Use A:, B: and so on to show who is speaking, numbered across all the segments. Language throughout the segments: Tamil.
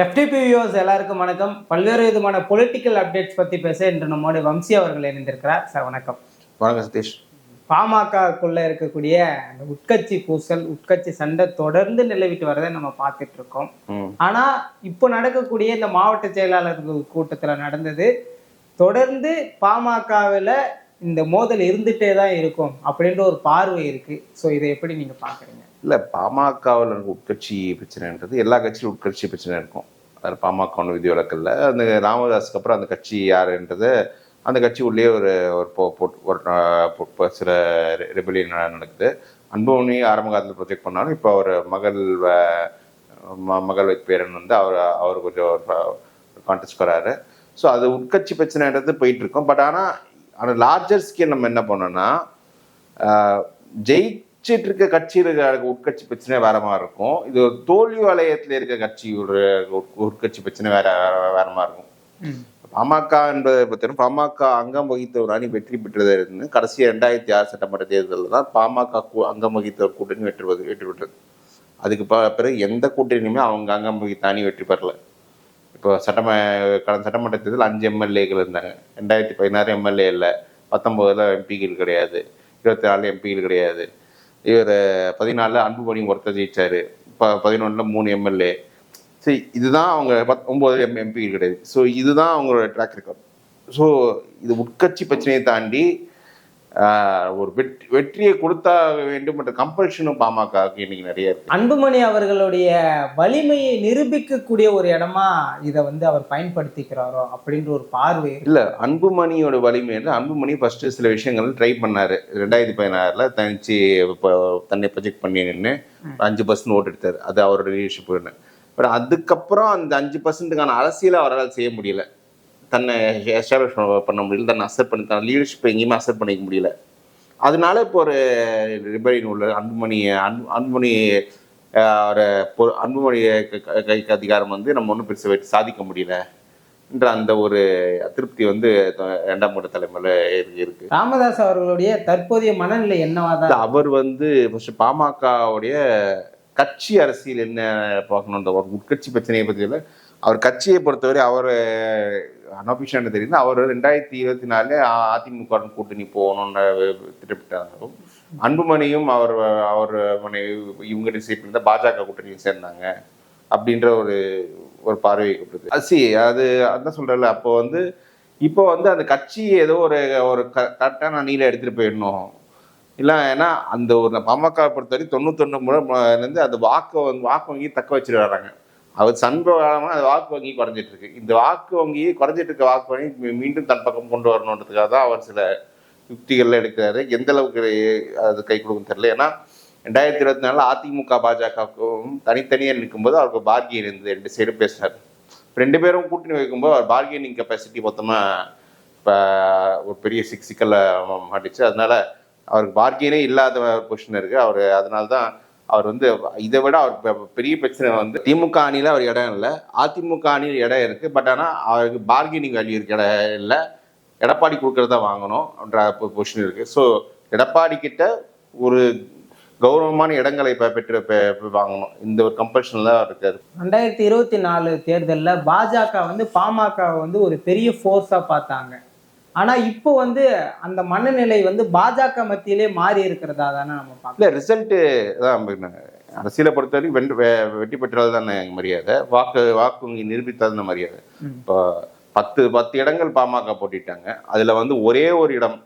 A: எஃப்டிபி வியூஸ் எல்லாருக்கும் வணக்கம். பல்வேறு விதமான பொலிட்டிக்கல் அப்டேட்ஸ் பத்தி பேச இன்று நம்மோடு வம்சி அவர்கள் இணைந்திருக்கிறார். சார் வணக்கம்.
B: வணக்கம் சதீஷ்.
A: பாமகக்குள்ள இருக்கக்கூடிய அந்த உட்கட்சி பூசல் உட்கட்சி சண்டை தொடர்ந்து நிலவிட்டு வரதை நம்ம பார்த்துட்டு இருக்கோம். ஆனா இப்போ நடக்கக்கூடிய இந்த மாவட்ட செயலாளர்கள் கூட்டத்துல நடந்தது தொடர்ந்து பாமகவில் இந்த மோதல் இருந்துட்டே தான் இருக்கும் அப்படின்ற ஒரு பார்வை இருக்கு. ஸோ இதை எப்படி நீங்க பாக்குறீங்க
B: இல்லை பாமகவில் உட்கட்சி பிரச்சனைன்றது எல்லா கட்சியிலும் உட்கட்சி பிரச்சனை இருக்கும். அது பாமக விதி வழக்கில் அந்த ராமதாஸுக்கு அப்புறம் அந்த கட்சி யாருன்றது அந்த கட்சி உள்ளே ஒரு ஒரு போ போட்- ஒரு சில ரெபிலியன் நடக்குது. அன்புமணி ஆரம்ப காலத்தில் ப்ரொஜெக்ட் பண்ணாலும் இப்போ அவர் மகள் வ- மகள் பேரன் வந்து அவர் அவர் கொஞ்சம் கான்டெஸ்ட் வராரு ஸோ அது உட்கட்சி பிரச்சனைன்றது போயிட்டு இருக்கும். பட் ஆனால் ஆனால் லார்ஜர் ஸ்கேல் நம்ம என்ன பண்ணோம்னா ஜெயிச்சிட்டு இருக்க கட்சியில் உட்கட்சி பிரச்சனை வேற மாதிரி இருக்கும். இது தோல்வி வலயத்தில் இருக்க கட்சியோட உட்- உட்கட்சி பிரச்சனை வேற வேற- மாதிரி இருக்கும். பாமக என்பதை பற்றின பாமக அங்கம் வகித்த ஒரு அணி வெற்றி பெற்றதை இருந்து கடைசி ரெண்டாயிரத்தி ஆறு சட்டமன்ற தேர்தலில் தான் பாமக அங்கம் வகித்த கூட்டணி வெற்றி வெற்றி பெற்றது. அதுக்கு பிறகு எந்த கூட்டணியுமே அவங்க அங்கம் வகித்த அணி வெற்றி பெறல. இப்போ சட்டம கடந்த சட்டமன்ற தேர்தல் அஞ்சு எம்எல்ஏக்கள் இருந்தாங்க. ரெண்டாயிரத்தி பதினாறு எம்எல்ஏ இல்லை. பத்தொம்போதில் எம்பிக்கள் கிடையாது. இருபத்தி நாலு எம்பிகள் கிடையாது. இவர் பதினாலில் அன்புமணி ஒருத்தர் ஜெயிச்சார். இப்போ பதினொன்றில் மூணு எம்எல்ஏ. சரி இதுதான் அவங்க பத் ஒம்பது எம் எம்பிகள் கிடையாது. ஸோ இதுதான் அவங்களோட ட்ராக் ரெக்கார்ட் ஸோ இது உட்கட்சி பிரச்சனையை தாண்டி ஒரு வெற்றி வெற்றியை கொடுத்தா வேண்டும் என்ற கம்பல்ஷனும் பாமகவுக்கு இன்னைக்கு நிறைய இருக்கு.
A: அன்புமணி அவர்களுடைய வலிமையை நிரூபிக்கக்கூடிய ஒரு இடமா இதை வந்து அவர் பயன்படுத்திக்கிறாரோ அப்படின்ற ஒரு பார்வை.
B: இல்ல அன்புமணியோட வலிமை வந்து அன்புமணி ஃபர்ஸ்ட் சில விஷயங்கள் ட்ரை பண்ணாரு. ரெண்டாயிரத்தி பதினாறுல தனிச்சு தன்னை ப்ரொஜெக்ட் பண்ணி நின்று அஞ்சு பர்சன்ட் ஓட்டு எடுத்தாரு. அது அவரோட லீடர்ஷிப் பட் அதுக்கப்புறம் அந்த அஞ்சு பர்சன்ட்டுக்கான அரசியலை அவரால் செய்ய முடியல. தன்னை எஸ்டாப்ளிஷ் பண்ண முடியல. தன்னை அசெப்ட் பண்ணி தன் லீடர்ஷிப் எங்கேயுமே அசெப்ட் பண்ணிக்க முடியல. அதனால இப்போ ஒரு ரிபலின் உள்ள அன்புமணி அன்பு அன்புமணி ஒரு அன்புமணி கைக்கு அதிகாரம் வந்து நம்ம ஒன்றும் பெருசு வெற்றி சாதிக்க முடியல. என்ற அந்த ஒரு அதிருப்தி வந்து இரண்டாம் கட்ட தலைமையில இருக்கு-
A: ராமதாஸ் அவர்களுடைய தற்போதைய மனநிலை என்னவாதான்?
B: அவர் வந்து ஃபர்ஸ்ட் பாமகவுடைய கட்சி அரசியல் என்ன பார்க்கணும்? அந்த ஒரு உட்கட்சி பிரச்சனையை பற்றி இல்லை. அவர் கட்சியை பொறுத்தவரை அவர் அனபிஷன் தெரியுது அவர் ரெண்டாயிரத்தி இருபத்தி நாலு அதிமுக கூட்டணி போகணும்னு திட்டமிட்டாலும் அன்புமணியும் அவர் அவர் மனைவி இவங்க டிசைட் இருந்தால் பாஜக கூட்டணியும் சேர்ந்தாங்க அப்படின்ற ஒரு ஒரு பார்வை கொடுக்குது அசி அது அதான் சொல்றேன்ல அப்போ வந்து இப்போ வந்து அந்த கட்சி ஏதோ ஒரு ஒரு கரெக்டான அணியில எடுத்துட்டு போயிடணும். இல்லை ஏன்னா அந்த ஒரு பாமக பொறுத்தவரை தொண்ணூத்தொன்று முறை அந்த வாக்கு வந்து வாக்கு வங்கி தக்க வச்சுட்டு வராங்க அவர் சண்பகாலமாக அந்த வாக்கு வங்கி குறைஞ்சிட்டு இருக்கு இந்த வாக்கு வங்கியை குறைஞ்சிட்டு இருக்க வாக்கு வங்கி மீண்டும் தன் பக்கம் கொண்டு வரணுன்றதுக்காக தான் அவர் சில யுக்திகள்லாம் எடுக்கிறாரு. எந்த அளவுக்கு அது கை கொடுக்கும் தெரியல. ஏன்னா ரெண்டாயிரத்தி இருபத்தி நாலில் அதிமுக பாஜகவுக்கும் தனித்தனியாக நிற்கும்போது அவருக்கு பார்கியன் இருந்தது. ரெண்டு சைடும் பேசினார். ரெண்டு பேரும் கூட்டணி வைக்கும்போது அவர் பார்கெனிங் கெப்பாசிட்டி மொத்தமாக இப்போ ஒரு பெரிய சிக் மாட்டிச்சு. அதனால அவருக்கு பார்கெனே இல்லாத பொசிஷன் இருக்குது அவர் அதனால தான் அவர் வந்து இதை விட அவர் பெரிய பிரச்சனை வந்து திமுக அணியில் அவர் இடம் இல்லை. அதிமுக அணியில் இடம் இருக்கு. பட் ஆனால் அவருக்கு பார்கெனிங் வேல்யூ இருக்க இடம் இல்லை. எடப்பாடி கொடுக்கறத வாங்கணும்ன்ற பொசிஷன் இருக்கு. ஸோ எடப்பாடி கிட்ட ஒரு கௌரவமான இடங்களை இப்போ பெற்று வாங்கணும். இந்த ஒரு கம்பல்ஷன்ல இருக்காரு.
A: ரெண்டாயிரத்தி இருபத்தி நாலு தேர்தலில் பாஜக வந்து பாமக வந்து ஒரு பெரிய ஃபோர்ஸாக பார்த்தாங்க. ஆனா இப்போ வந்து அந்த மனநிலை வந்து பாஜக மத்தியிலே மாறி இருக்கிறதா தானே நம்ம பார்க்கலாம்
B: ரிசல்ட்டு தான் அரசியலை பொறுத்தவரைக்கும் வென்று வெ- வெற்றி பெற்றது தானே மரியாதை. வாக்கு வாக்கு நிரூபித்தது மரியாதை. இப்போ பத்து பத்து இடங்கள் பாமக போட்டிட்டாங்க. அதுல வந்து ஒரே ஒரு இடம்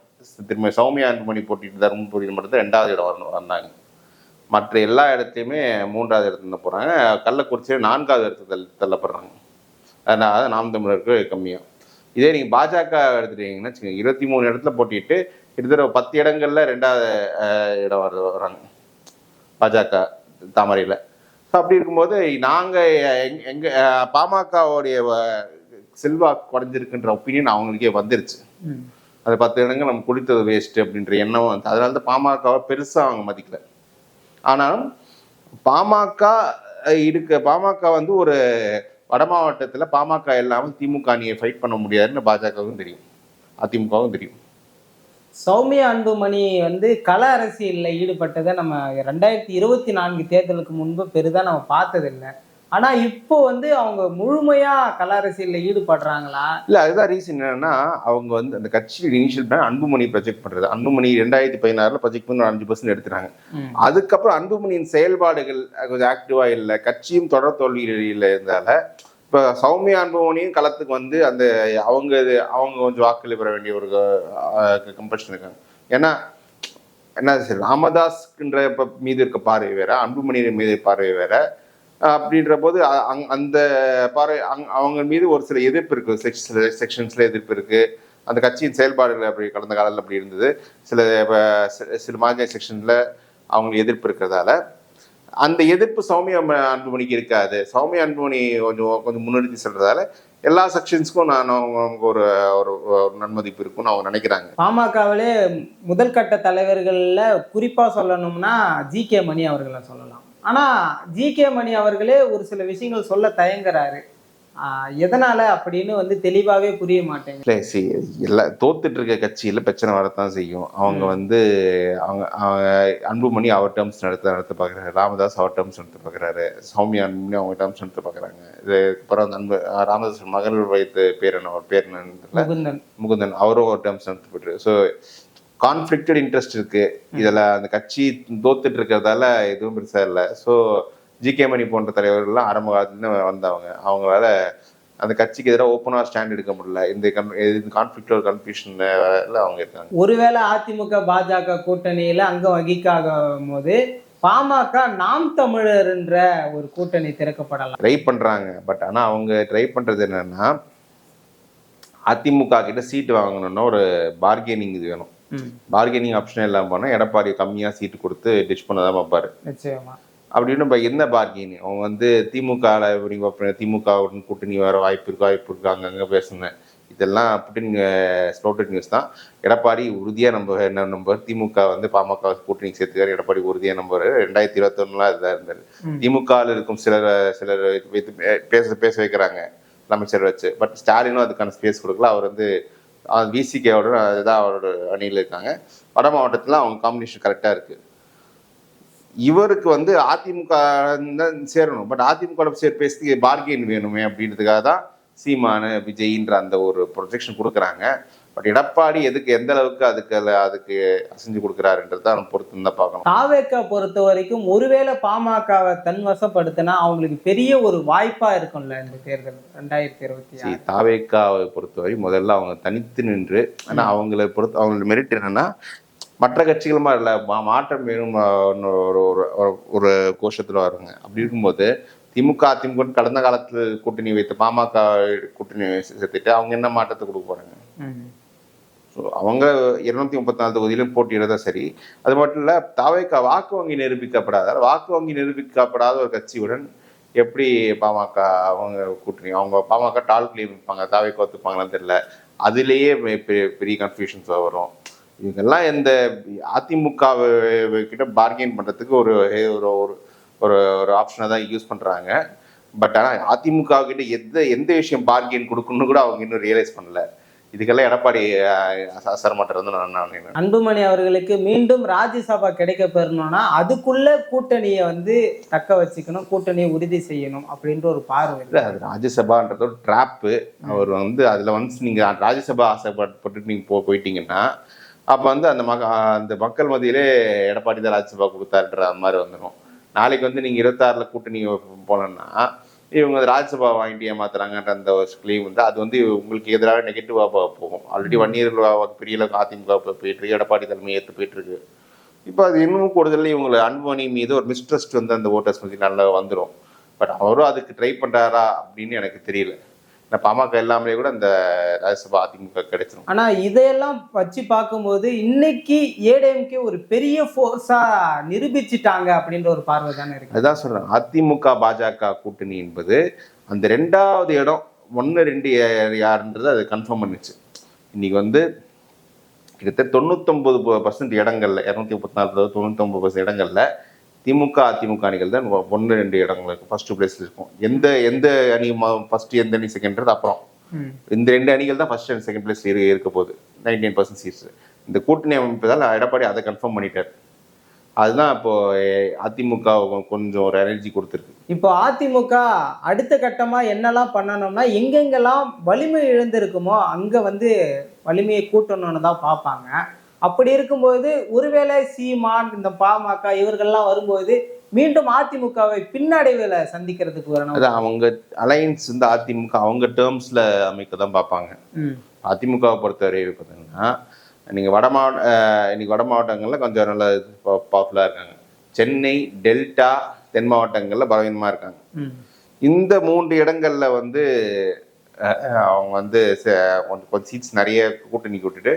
B: திரும்ப சௌமியா அன்புமணி போட்டிட்டு தருமபுரி மட்டும் தான் ரெண்டாவது இடம் வரணும் வந்தாங்க. மற்ற எல்லா இடத்தையுமே மூன்றாவது இடத்துல போறாங்க. கள்ளக்குறிச்சியில் நான்காவது இடத்துல தள்ள- தள்ளப்படுறாங்க. அதனால நாம் தமிழருக்கு கம்மியாக இதே நீங்கள் பாஜக எடுத்துட்டீங்கன்னா இருபத்தி மூணு இடத்துல போட்டிட்டு கிட்டத்தட்ட பத்து இடங்கள்ல ரெண்டாவது இடம் வர வராங்க. பாஜக தாமரையில். ஸோ அப்படி இருக்கும்போது நாங்கள் எங் எங்க பாமகவுடைய செல்வாக்கு குறைஞ்சிருக்குன்ற ஒப்பீனியன் அவங்களுக்கே வந்துருச்சு. அது பத்து இடங்கள் நம்ம குடித்தது வேஸ்ட் அப்படின்ற எண்ணம் வந்து அதனால தான் பாமகவை பெருசாக அவங்க மதிக்கல. ஆனாலும் பாமக இருக்க பாமக வந்து ஒரு வட மாவட்டத்தில் பாமக இல்லாமல் திமுக அணியை ஃபைட் பண்ண முடியாதுன்னு பாஜகவும் தெரியும். அதிமுகவும் தெரியும்.
A: சௌமியா அன்புமணி வந்து கள அரசியலில் ஈடுபட்டதை நம்ம ரெண்டாயிரத்தி இருபத்தி நான்கு தேர்தலுக்கு முன்பு பெரிதாக நம்ம பார்த்ததில்லை. ஆனா இப்போ வந்து அவங்க முழுமையா கல அரசியல்ல ஈடுபடுறாங்களா?
B: இல்ல அதுதான் ரீசன் என்னன்னா அவங்க வந்து அந்த கட்சி இனிஷியல் பிளான் அன்புமணி ப்ரொஜெக்ட் பண்றது. அன்புமணி ரெண்டாயிரத்தி பதினாறுல ப்ரொஜெக்ட் பண்ணி அஞ்சு பர்சன்ட் எடுத்துறாங்க. அதுக்கப்புறம் அன்புமணியின் செயல்பாடுகள் கொஞ்சம் ஆக்டிவா இல்லை கட்சியும் தொடர் தோல்வியில் இருந்தால இப்போ சௌமியா அன்புமணியும் களத்துக்கு வந்து அந்த அவங்க அவங்க கொஞ்சம் வாக்குகள் பெற வேண்டிய ஒரு கம்பல்ஷன் இருக்காங்க. ஏன்னா என்ன சரி ராமதாஸ்ன்ற மீது இருக்க பார்வை வேற அன்புமணி மீது பார்வை வேற. அப்படின்ற போது அ- அந்த பார்வை அவங்க மீது ஒரு சில எதிர்ப்பு இருக்கு. செக்ஷன்ஸ்ல எதிர்ப்பு இருக்கு. அந்த கட்சியின் செயல்பாடுகள் அப்படி கடந்த காலத்தில் அப்படி இருந்தது. சில சில மாநில செக்ஷன்ல அவங்களுக்கு எதிர்ப்பு இருக்கிறதால. அந்த எதிர்ப்பு சௌமிய அன்புமணிக்கு இருக்காது. சௌமியா அன்புமணி கொஞ்சம் கொஞ்சம் முன்னெடுத்து சொல்றதால எல்லா செக்ஷன்ஸ்க்கும் நான் அவங்க ஒரு ஒரு ஒரு நன்மதிப்பு இருக்கும்னு அவங்க நினைக்கிறாங்க.
A: பாமகவிலே முதல் கட்ட தலைவர்கள்ல குறிப்பா சொல்லணும்னா ஜி கே மணி அவர்களை சொல்லலாம். ஆனா ஜி கே மணி அவர்களே ஒரு சில விஷயங்கள் சொல்ல தயங்குறாரு. எதனால அப்படின்னு வந்து தெளிவாவே புரிய
B: சி எல்லா தோத்துட்டு இருக்க கட்சியில பிரச்சனை வரத்தான் செய்யும். அவங்க வந்து அவங்க அவங்க அன்புமணி அவர் டேர்ம்ஸ் நடத்த நடத்த பார்க்குறாரு ராமதாஸ் அவர் டேர்ம்ஸ் நடத்த பார்க்குறாரு சௌமியா அன்புமணி அவங்க டேர்ம்ஸ் நடத்த பார்க்குறாங்க இதுக்கப்புறம் அந்த அன்பு ராமதாஸ் மகள் வைத்த பேர் என்ன அவர் பேர் என்னன்னு தெரியல.
A: முகுந்தன்.
B: முகுந்தன் அவரும் ஒரு டேர்ம்ஸ் நடத்த போயிட்டு ஸோ கான்ஃப்ளிக்டட் இன்ட்ரெஸ்ட் இருக்கு. இதுல அந்த கட்சி தோத்துட்டு இருக்கிறதால எதுவும் பெருசா இல்லை. ஸோ ஜி கே மணி போன்ற தலைவர்கள்லாம் ஆரம்ப காலத்துல வந்தவங்க. அவங்களால அந்த கட்சிக்கு எதிராக ஓப்பனாக ஸ்டாண்ட் எடுக்க முடியல. இந்த கான்ஃப்ளிக்ட் ஒரு கன்ஃபியூஷன்ல அவங்க இருக்காங்க.
A: ஒருவேளை அதிமுக பாஜக கூட்டணியில அங்கம் வகிக்காத போது பாமக நாம் தமிழர்ன்ற ஒரு கூட்டணி திறக்கப்படலாம்.
B: ட்ரை பண்றாங்க. பட் ஆனா அவங்க ட்ரை பண்றது என்னன்னா அதிமுக கிட்ட சீட் வாங்கணும்னா ஒரு பார்கெனிங் இது வேணும். பார்கெனிங் ஆப்ஷன் இல்லாம போனா எடப்பாடி கம்மியா சீட்டு கொடுத்து டிச் பண்ணதான் பார்ப்பாரு.
A: நிச்சயமா.
B: அப்படின்னு நம்ம என்ன பார்கெனிங் அவங்க வந்து திமுக திமுக உடன் கூட்டணி வர வாய்ப்பு இருக்கு? வாய்ப்பு இருக்கு? அங்கங்க பேசுனேன் இதெல்லாம் புட்டின் ஸ்லோட்டட் நியூஸ் தான். எடப்பாடி உறுதியா நம்ம என்ன நம்பர் திமுக வந்து பாமக கூட்டணி சேர்த்துக்காரு. எடப்பாடி உறுதியா நம்பர் ரெண்டாயிரத்தி இருபத்தொன்னுல இதுதான் இருந்தாரு. திமுகவில் இருக்கும் சிலர் சிலர் வைத்து பேச பேச வைக்கிறாங்க. அமைச்சர் வச்சு. பட் ஸ்டாலினும் அதுக்கான ஸ்பேஸ் கொடுக்கல. அவர் வந்து விசிகேவோட இதாக அவரோட அணியில் இருக்காங்க. வட மாவட்டத்தில் அவங்க காம்பினேஷன் கரெக்டாக இருக்கு. இவருக்கு வந்து அதிமுக தான் சேரணும். பட் அதிமுக சேர் பேசுறதுக்கு பார்கெயின் வேணுமே அப்படின்றதுக்காக தான் சீமானு விஜய்ன்ற அந்த ஒரு ப்ரொஜெக்ஷன் கொடுக்குறாங்க. பட் எடப்பாடி எதுக்கு எந்த அளவுக்கு அதுக்கு அதுக்கு அசைஞ்சு கொடுக்குறாருன்றத பொறுத்து தான் பார்க்கணும்.
A: தாவேக்கா பொறுத்த வரைக்கும் ஒருவேளை பாமகவை தன் வசப்படுத்தினா அவங்களுக்கு பெரிய ஒரு வாய்ப்பா இருக்கும்ல இந்த தேர்தல் ரெண்டாயிரத்தி இருபத்தி
B: தாவேக்காவை பொறுத்தவரை முதல்ல அவங்க தனித்து நின்று ஆனா அவங்கள பொறுத்த அவங்களோட மெரிட் என்னன்னா மற்ற கட்சிகள் மாதிரி இல்லை மாற்றம் வேணும் ஒரு ஒரு- கோஷத்துல வருங்க அப்படி இருக்கும்போது திமுக அதிமுக கடந்த காலத்துல கூட்டணி வைத்து பாமக கூட்டணி சேர்த்துட்டு அவங்க என்ன மாற்றத்தை கொடுக்க போறாங்க? அவங்க இருநூத்தி முப்பத்தி நாலு தொகுதியிலும் போட்டியிடதான் சரி. அது மட்டும் இல்ல தாவேக்கா வாக்கு வங்கி நிரூபிக்கப்படாத வாக்கு வங்கி நிரூபிக்கப்படாத ஒரு கட்சியுடன் எப்படி பாமக அவங்க கூட்டணி அவங்க பாமக டால் கிளீம் வைப்பாங்க தாவேக்கா ஒத்துப்பாங்களான்னு தெரியல. அதுலேயே பெரிய கன்ஃபியூஷன்ஸ் வரும். இவங்கெல்லாம் இந்த அதிமுக கிட்ட பார்கெயின் பண்ணுறதுக்கு ஒரு ஒரு ஒரு- ஒரு ஒரு ஆப்ஷனை தான் யூஸ் பண்ணுறாங்க பட் ஆனால் அதிமுக கிட்ட எந்த எந்த விஷயம் பார்கெயின் கொடுக்கணும்னு கூட அவங்க இன்னும் ரியலைஸ் பண்ணல. இதுக்கெல்லாம் எடப்பாடி அசரமாட்டர் வந்து நான் நான் நினைக்கிறேன்.
A: அன்புமணி அவர்களுக்கு மீண்டும் ராஜ்யசபா கிடைக்க பெறணும்னா அதுக்குள்ள கூட்டணியை வந்து தக்க வச்சுக்கணும் கூட்டணியை உறுதி செய்யணும் அப்படின்ற ஒரு பார்வை
B: இல்ல. அது ராஜ்யசபான்றது ஒரு ட்ராப்பு அவர் வந்து அதுல வந்து நீங்க ராஜ்யசபா ஆசைப்பட்டு நீங்க போ போயிட்டீங்கன்னா அப்ப வந்து அந்த மக அந்த மக்கள் மத்தியிலே எடப்பாடி தான் ராஜ்யசபா கொடுத்தாருன்ற மாதிரி வந்துடும் நாளைக்கு வந்து நீங்க இருபத்தாறுல கூட்டணி போனோம்னா இவங்க ராஜ்யசபா வாங்கிட்டு ஏமாத்துறாங்கன்ற அந்த ஒரு கிளைம் வந்து அது வந்து உங்களுக்கு எதிராக நெகட்டிவாக போகும். ஆல்ரெடி ஒன் இயர் பெரிய அளவுக்கு அதிமுக போ- போயிட்டு இருக்கு எடப்பாடி தலைமை ஏற்று போயிட்டு இருக்கு இப்போ அது இன்னும் கூடுதல் இவங்களை அன்புமணி மீது ஒரு மிஸ்ட்ரஸ்ட் வந்து அந்த ஓட்டர்ஸ் பத்தி நல்லா வந்துடும் பட் அவரும் அதுக்கு ட்ரை பண்ணுறாரா அப்படின்னு எனக்கு தெரியல. இந்த பாமக எல்லாமே கூட அந்த ராஜ்யசபா அதிமுக கிடைச்சிரும்.
A: ஆனா இதையெல்லாம் வச்சு பார்க்கும்போது இன்னைக்கு ஏடிஎம்கே ஒரு பெரிய ஃபோர்ஸா நிரூபிச்சிட்டாங்க அப்படின்ற ஒரு பார்வை தானே இருக்கு.
B: அதுதான் சொல்றேன். அதிமுக பாஜக கூட்டணி என்பது அந்த ரெண்டாவது இடம் ஒன்று ரெண்டு யாருன்றது அது கன்ஃபார்ம் பண்ணுச்சு. இன்னைக்கு வந்து கிட்டத்தட்ட தொண்ணூத்தொன்பது பர்சன்ட் இடங்கள்ல இரநூத்தி முப்பத்தி நாலு தொண்ணூத்தொன்பது பர்சன்ட் இடங்கள்ல திமுக அதிமுக அணிகள் தான் ஒன்று ரெண்டு இடங்களுக்கு ஃபர்ஸ்ட் பிளேஸ்ல இருக்கும். எந்த எந்த அணி ஃபர்ஸ்ட் எந்த அணி செகண்ட்றது அப்புறம். இந்த ரெண்டு அணிகள் தான் ஃபர்ஸ்ட் அண்ட் செகண்ட் பிளேஸ் இருக்க போகுது. நைன்டீன் பர்சன்ட் சீட்ஸ் இந்த கூட்டணி அமைப்பதால் எடப்பாடி அதை கன்ஃபார்ம் பண்ணிட்டார். அதுதான் இப்போ அதிமுக கொஞ்சம் ஒரு எனர்ஜி கொடுத்துருக்கு.
A: இப்போ அதிமுக அடுத்த கட்டமா என்னெல்லாம் பண்ணணும்னா எங்கெங்கெல்லாம் வலிமை இழந்திருக்குமோ அங்க வந்து வலிமையை கூட்டணும்னு தான் பார்ப்பாங்க. அப்படி இருக்கும்போது ஒருவேளை சீமான் இந்த பாமக இவர்கள்லாம் வரும்போது மீண்டும் அதிமுகவை பின்னடைவுல சந்திக்கிறதுக்கு வரணும்.
B: அது அவங்க அலையன்ஸ் வந்து அதிமுக அவங்க டேர்ம்ஸ்ல அமைக்க தான் பார்ப்பாங்க அதிமுகவை பொறுத்தவரை பார்த்தீங்கன்னா நீங்கள் வட மாவட்ட இன்னைக்கு வட மாவட்டங்களில் கொஞ்சம் நல்ல பாப்புலராக இருக்காங்க. சென்னை டெல்டா தென் மாவட்டங்களில் பலவீனமாக இருக்காங்க. இந்த மூன்று இடங்கள்ல வந்து அவங்க வந்து கொஞ்சம் கொஞ்சம் சீட்ஸ் நிறைய கூட்டணி கூட்டிட்டு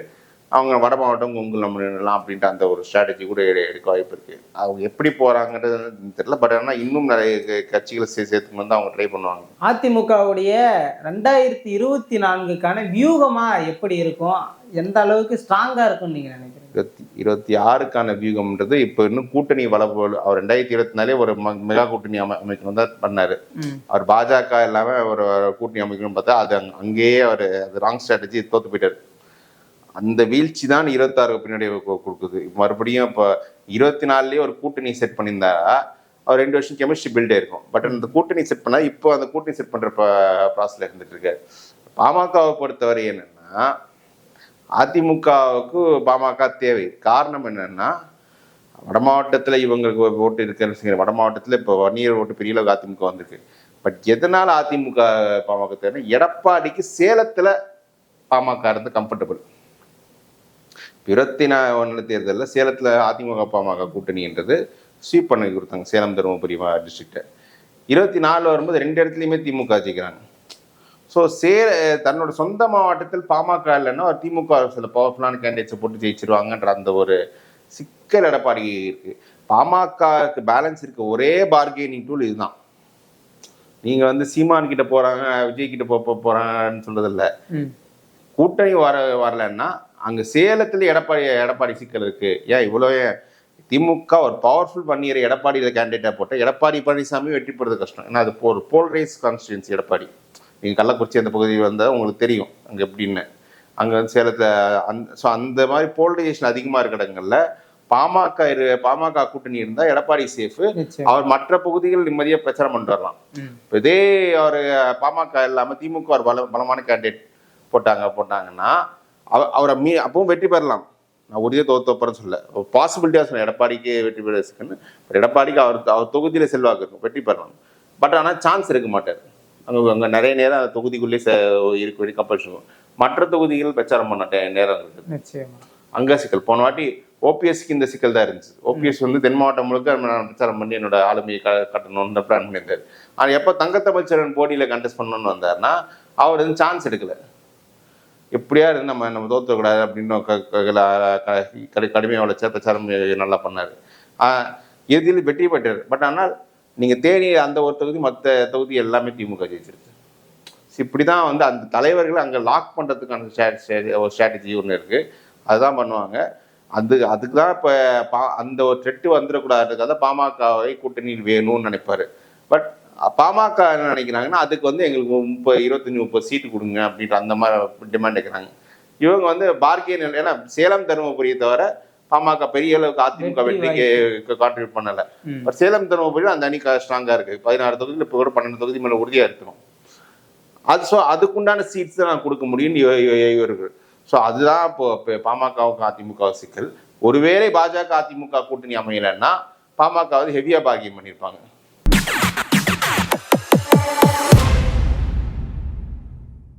B: அவங்க வட மாவட்டம் கொங்கு நம்ம நின்னலாம் அப்படின்ட்டு அந்த ஒரு ஸ்ட்ராட்டஜி கூட எடு- எடுக்க வாய்ப்பு இருக்கு. அவங்க எப்படி போறாங்கன்றது தெரியல. பட் ஆனால் இன்னும் நிறைய கட்சிகளை சே சேர்த்துக்கு வந்து அவங்க ட்ரை பண்ணுவாங்க.
A: அதிமுகவுடைய ரெண்டாயிரத்தி இருபத்தி நான்குக்கான வியூகமா எப்படி இருக்கும்? எந்த அளவுக்கு ஸ்ட்ராங்கா இருக்கும்னு நீங்க நினைக்கிறீங்க?
B: இருபத்தி இருபத்தி ஆறுக்கான வியூகம்ன்றது இப்போ இன்னும் கூட்டணி வளர்ப்பு அவர் ரெண்டாயிரத்தி இருபத்தி நாலே ஒரு மெகா கூட்டணி அமை அமைக்கணும் தான் பண்ணாரு. அவர் பாஜக இல்லாம ஒரு கூட்டணி அமைக்கணும்னு பார்த்தா அது அங்க- அங்கேயே அவர் அது ராங் ஸ்ட்ராட்டஜி தோத்து போயிட்டாரு. அந்த வீழ்ச்சி தான் இருபத்தாறு பின்னாடி கொடுக்குது மறுபடியும் இப்போ இருபத்தி நாலுலேயே ஒரு கூட்டணி செட் பண்ணியிருந்தாரா அவர் ரெண்டு வருஷம் கெமிஸ்ட்ரி பில்டே இருக்கும். பட் அந்த கூட்டணி செட் பண்ணால் இப்போ அந்த கூட்டணி செட் பண்ணுற ப்ராசஸில் இருந்துட்டு இருக்காரு பாமகவை பொறுத்தவரை என்னென்னா அதிமுகவுக்கு பாமக தேவை. காரணம் என்னென்னா வட மாவட்டத்தில் இவங்களுக்கு ஓட்டு இருக்கிற வட மாவட்டத்தில் இப்போ வன்னியர் ஓட்டு பெரிய அளவுக்கு அதிமுக வந்திருக்கு. பட் எதனால் அதிமுக பாமக தேவைன்னா எடப்பாடிக்கு சேலத்தில் பாமக இருந்து கம்ஃபர்டபுள் இருபத்தி ஒன்று தேர்தலில் சேலத்தில் அதிமுக பாமக கூட்டணின்றது ஸ்வீப் பண்ணி கொடுத்தாங்க. சேலம் தருமபுரி டிஸ்ட்ரிக்டை இருபத்தி நாலு வரும்போது ரெண்டு இடத்துலையுமே திமுக ஜெயிக்கிறாங்க. ஸோ சே தன்னோட சொந்த மாவட்டத்தில் பாமக இல்லைன்னா ஒரு திமுக சில பவர்ஃபுல்லான கேண்டிடேட்ஸை போட்டு ஜெயிச்சிருவாங்கன்ற அந்த ஒரு சிக்கல் எடப்பாடி இருக்கு. பாமகக்கு பேலன்ஸ் இருக்க ஒரே பார்கெனிங் டூல் இதுதான். நீங்க வந்து சீமான் கிட்ட போறாங்க விஜய் கிட்ட போ போ- போறாங்கன்னு சொல்றது இல்ல கூட்டணி வர வரலன்னா அங்க சேலத்துல எடப்பாடி எடப்பாடி சிக்கல் இருக்கு. ஏன் இவ்வளோ திமுக ஒரு பவர்ஃபுல் பண்ணிடுற எடப்பாடியில கேண்டிடேட்டா போட்டால் எடப்பாடி பழனிசாமி வெற்றி பெறது கஷ்டம். ஏன்னா அது ஒரு போல்ரைஸ் கான்ஸ்டியூன்சி எடப்பாடி. நீங்க கள்ளக்குறிச்சி அந்த பகுதி வந்தால் உங்களுக்கு தெரியும் அங்க எப்படின்னு. அங்க வந்து சேலத்துல அந்த ஸோ அந்த மாதிரி போலரைசேஷன் அதிகமா இருக்கிற இடங்கள்ல பாமக இரு பாமக கூட்டணி இருந்தா எடப்பாடி சேஃப் அவர் மற்ற பகுதிகள் நிம்மதியா பிரச்சாரம் பண்ணிட்டு வரலாம் இதே அவர் பாமக இல்லாம திமுக ஒரு பல பலமான கேண்டிடேட் போட்டாங்க போட்டாங்கன்னா அவரை மீ அப்பவும் வெற்றி பெறலாம். நான் உறுதியாக தோத்து தோப்புறேன்னு சொல்ல பாசிபிலிட்டியாக சொன்னேன் எடப்பாடிக்கு வெற்றி பெற இருக்குன்னு பட் எடப்பாடிக்கு அவர் அவர் தொகுதியில செல்வாக்கு இருக்கும் வெற்றி பெறலாம் பட் ஆனால் சான்ஸ் இருக்க மாட்டார். அங்கே அங்கே நிறைய நேரம் அந்த தொகுதிக்குள்ளே செ- இருக்க வேண்டிய கம்பல்ஷன் மற்ற தொகுதிகள் பிரச்சாரம் பண்ண நேரம் இருக்குது. அங்க சிக்கல். போன வாட்டி ஓபிஎஸ்க்கு இந்த சிக்கல் தான் இருந்துச்சு. ஓபிஎஸ் வந்து தென் மாவட்டம் முழுக்க நான் பிரச்சாரம் பண்ணி என்னோட ஆளுமையை க கட்டணும்னு பிளான் பண்ணியிருந்தாரு ஆனால் எப்போ தங்கத்தமிழ்ச்சரன் போட்டியில் கண்டெஸ்ட் பண்ணணும்னு வந்தாருன்னா அவர் வந்து சான்ஸ் எடுக்கல. எப்படியா இருந்து நம்ம நம்ம தோற்றக்கூடாது அப்படின்னு க- க- கடுமையாக உழைச்ச பிரச்சாரம் நல்லா பண்ணார். இறுதியில் வெற்றி பெற்றார். பட் ஆனால் நீங்கள் தேனி அந்த ஒரு தொகுதி மற்ற தொகுதி எல்லாமே திமுக ஜெயிச்சிருக்கு. இப்படி தான் வந்து அந்த தலைவர்களை அங்கே லாக் பண்ணுறதுக்கான ஒரு ஸ்ட்ராட்டஜி ஒன்று இருக்குது அதுதான் பண்ணுவாங்க. அது அதுக்கு தான் இப்போ பா அந்த ஒரு த்ரெட்டு வந்துடக்கூடாதுக்காக பாமகவை கூட்டணியில் வேணும்னு நினைப்பார். பட் பாமக என்ன நினைக்கிறாங்கன்னா அதுக்கு வந்து எங்களுக்கு முப்பது இருபத்தஞ்சி முப்பது சீட்டு கொடுங்க அப்படின்ற அந்த மாதிரி டிமாண்ட் வைக்கிறாங்க. இவங்க வந்து பார்கெயின் ஏன்னா சேலம் தருமபுரியை தவிர பாமக பெரிய அளவுக்கு அதிமுக
A: வெற்றி
B: வெற்றிக்கு கான்ட்ரிபியூட் பண்ணல. பட் சேலம் தருமபுரியில் அந்த அணி ஸ்ட்ராங்கா இருக்கு. பதினாறு தொகுதியில் இப்போ கூட பன்னெண்டு தொகுதி மேல உறுதியா இருக்கணும். அது ஸோ அதுக்குண்டான சீட்ஸ் தான் நான் கொடுக்க முடியும்னு இவ- இவ- இவர்கள் ஸோ அதுதான் இப்போ பாமகவுக்கு அதிமுக சிக்கல். ஒருவேளை பாஜக அதிமுக கூட்டணி அமையலைன்னா பாமக வந்து ஹெவியா பாகியம் பண்ணியிருப்பாங்க.